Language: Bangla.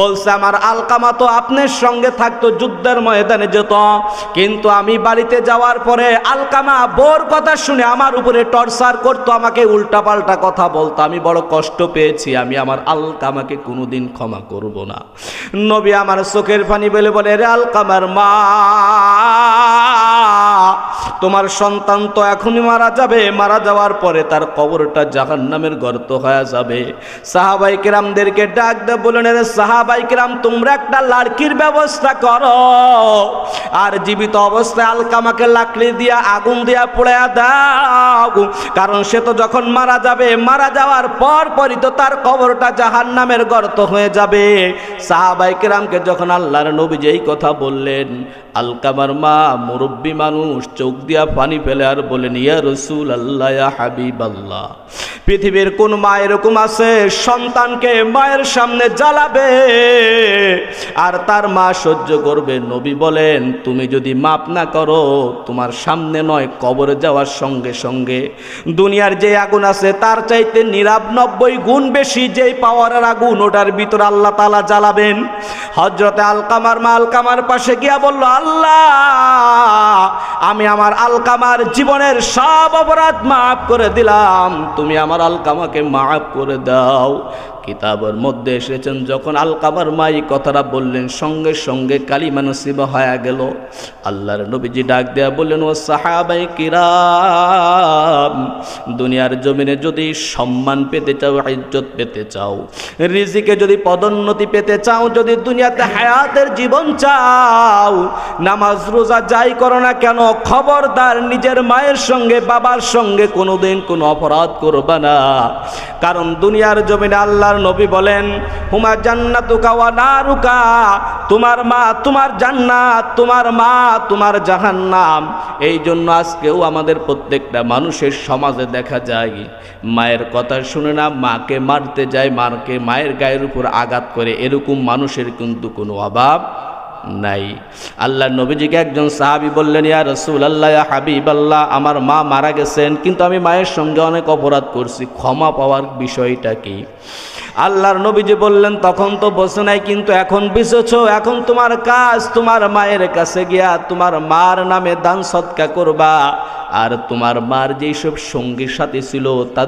বলছে, আমার আলকামা তো আপনার সঙ্গে থাকতো, যুদ্ধের ময়দানে যেত। কিন্তু আমি বাড়িতে যাওয়ার পরে আলকামা বোর কথা শুনে আমার উপরে টর্চার করতো, আমাকে উল্টাপাল্টা কথা বলতো। আমি বড় কষ্ট পেয়েছি, আমি আমার আলকামাকে কোনোদিন ক্ষমা করব না। নবী আমার চোখের পানি বলে বলে, রে আলকামার মা তোমার সন্তান তো এখনই মারা যাবে। মারা যাওয়ার পরে তার কবরটা জাহান নামের গর্ত হয়ে যাবে। সাহাবাই কিরামদেরকে ডাক দে বলেন রে তোমরা একটা লাড়কির ব্যবস্থা করো। আর জীবিত অবস্থায় আলকামাকে লাকড়ি দিয়া, আগুন দিয়া পোড়া দাও। কারণ সে তো যখন মারা যাবে, মারা যাওয়ার পর পরই তো তার কবরটা জাহান নামের গর্ত হয়ে যাবে। সাহাবাই কিরামকে যখন আল্লাহর নবী যেই কথা বললেন আলকামার মা, মুরব্বী মানুষ, চোখ দিয়া পানি ফেলে আর বলেন, ইয়া রসুল আল্লাহ হাবিব আল্লাহ পৃথিবীর কোন মা এরকম আছে? সন্তানকে মায়ের সামনে জ্বালাবে আর তার মা সহ্য করবে। নবী বলেন, তুমি যদি মাপ না করো, তোমার সামনে নয়, কবরে যাওয়ার সঙ্গে সঙ্গে। দুনিয়ার যে আগুন আছে, তার চাইতে নিরানব্বই গুণ বেশি যেই পাওয়ারের আগুন, ওটার ভিতরে আল্লাহ তালা জ্বালাবেন। হজরতে আলকামার মা আলকামার পাশে গিয়া বলল, আল্লাহ আমি আমার আলকামার জীবনের সব অপরাধ মাফ করে দিলাম। তুমি আমার আলকামাকে মাফ করে দাও। কিতাবের মধ্যে এসেছেন, যখন আলকামার মা এই কথাটা বললেন, সঙ্গে সঙ্গে কালিমা নসিবা হয়ে গেল। আল্লাহর নবীজি ডাক দেয়া বললেন, ও সাহাবাই কিরাম, দুনিয়ার জমিনে যদি সম্মান পেতে চাও, ইজ্জত পেতে চাও, রিজিকে যদি পদোন্নতি পেতে চাও, যদি দুনিয়াতে হায়াতের জীবন চাও, নামাজ রোজা যাই করো না কেন, খবরদার নিজের মায়ের সঙ্গে, বাবার সঙ্গে কোনোদিন কোনো অপরাধ করবে না। কারণ দুনিয়ার জমিনে আল্লাহর নবী বলেন, হুমা জান্নাতুকা ওয়া নারুকা, তোমার মা তোমার জান্নাত, তোমার মা তোমার জাহান্নাম। এই জন্য আজকেও আমাদের প্রত্যেকটা মানুষের সমাজে দেখা যায়, মায়ের কথা শুনে না, মাকে মারতে যায় মারকে মায়ের গায়ের উপর আঘাত করে, এরকম মানুষের কিন্তু কোনো অভাব নাই। আল্লাহ নবীজিকে একজন সাহাবি বললেন, ইয়া রসুল আল্লাহ হাবিব আল্লাহ আমার মা মারা গেছেন, কিন্তু আমি মায়ের সঙ্গে অনেক অপরাধ করছি, ক্ষমা পাওয়ার বিষয়টা কি? আল্লাহর নবীজি বললেন, তখন তো বসে নাই, কিন্তু এখন বিশেছ এখন তোমার কাজ, তোমার মায়ের কাছে গিয়া তোমার মার নামে দান সৎকা করবা, আর তোমার মার যেই সব সঙ্গীর সাথে ছিল তা